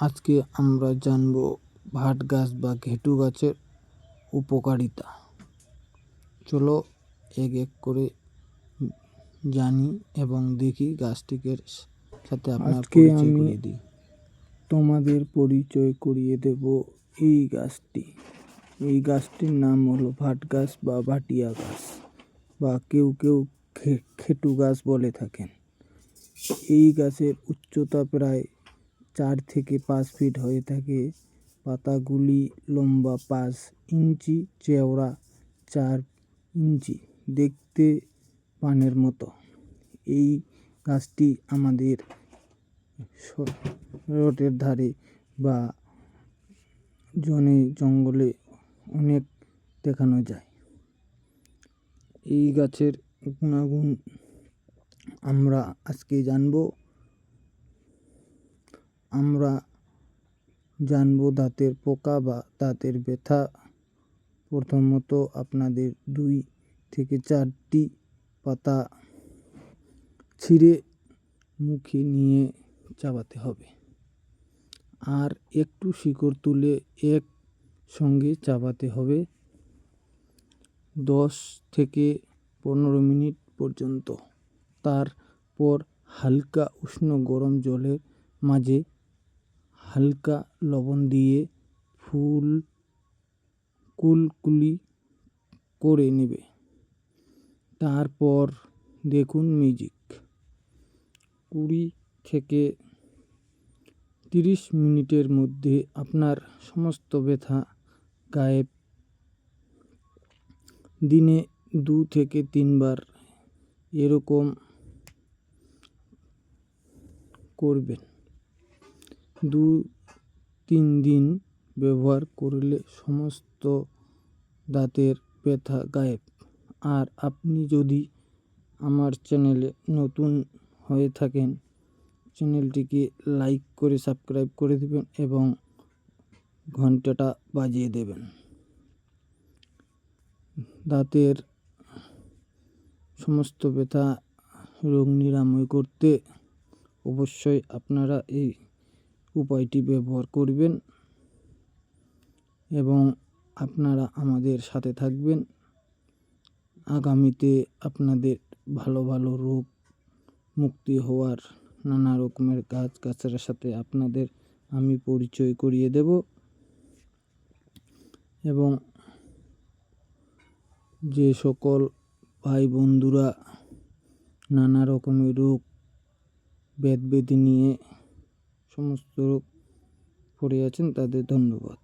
আজকে আমরা জানব ভাট গাছ বা ঘেটু গাছের উপকারিতা। চলো এক এক করে জানি এবং দেখি গাছটিকে সাথে আপনার আজকে আমি- দিই। তোমাদের পরিচয় করিয়ে দেব এই গাছটি। এই গাছটির নাম হলো ভাট গাছ বা ভাটিয়া গাছ বা কেউ কেউ খেটু গাছ বলে থাকেন। এই গাছের উচ্চতা প্রায় চার থেকে পাঁচ ফিট হয়ে থাকে। পাতাগুলি লম্বা পাঁচ ইঞ্চি, চওড়া চার ইঞ্চি। দেখতে পানের মতো। এই গাছটি আমাদের রোডের ধারে বা জনে জঙ্গলে অনেক দেখানো যায়। এই গাছের গুণাগুণ আমরা আজকে জানব। আমরা জানব দাঁতের পোকা বা দাঁতের ব্যথা। প্রথমত আপনাদের দুই থেকে চারটি পাতা ছিঁড়ে মুখে নিয়ে চাবাতে হবে। আর একটু শিকড় তুলে এক সঙ্গে চাবাতে হবে দশ থেকে পনেরো মিনিট পর্যন্ত। তারপর হালকা উষ্ণ গরম জলের মাঝে হালকা লবণ দিয়ে ফুল কুলকুলি করে নেবে। তারপর দেখুন মিউজিক। কুড়ি থেকে তিরিশ মিনিটের মধ্যে আপনার সমস্ত ব্যথা গায়েব। দিনে দু থেকে তিনবার এরকম করবেন। দু তিন দিন ব্যবহার করলে সমস্ত দাঁতের ব্যথা গায়েব। আর আপনি যদি আমার চ্যানেলে নতুন হয়ে থাকেন, চ্যানেলটিকে লাইক করে সাবস্ক্রাইব করে দেবেন এবং ঘন্টাটা বাজিয়ে দেবেন। দাঁতের সমস্ত ব্যথা রোগ নিরাময় করতে অবশ্যই আপনারা এই উপায়টি ব্যবহার করবেন এবং আপনারা আমাদের সাথে থাকবেন। আগামীতে আপনাদের ভালো ভালো রোগ মুক্তি হওয়ার নানা রকমের গাছ গাছের সাথে আপনাদের আমি পরিচয় করিয়ে দেব এবং যে সকল ভাই বন্ধুরা নানা রকমের রোগ ব্যাধি নিয়ে সমস্ত পড়ে আছেন তাদের ধন্যবাদ।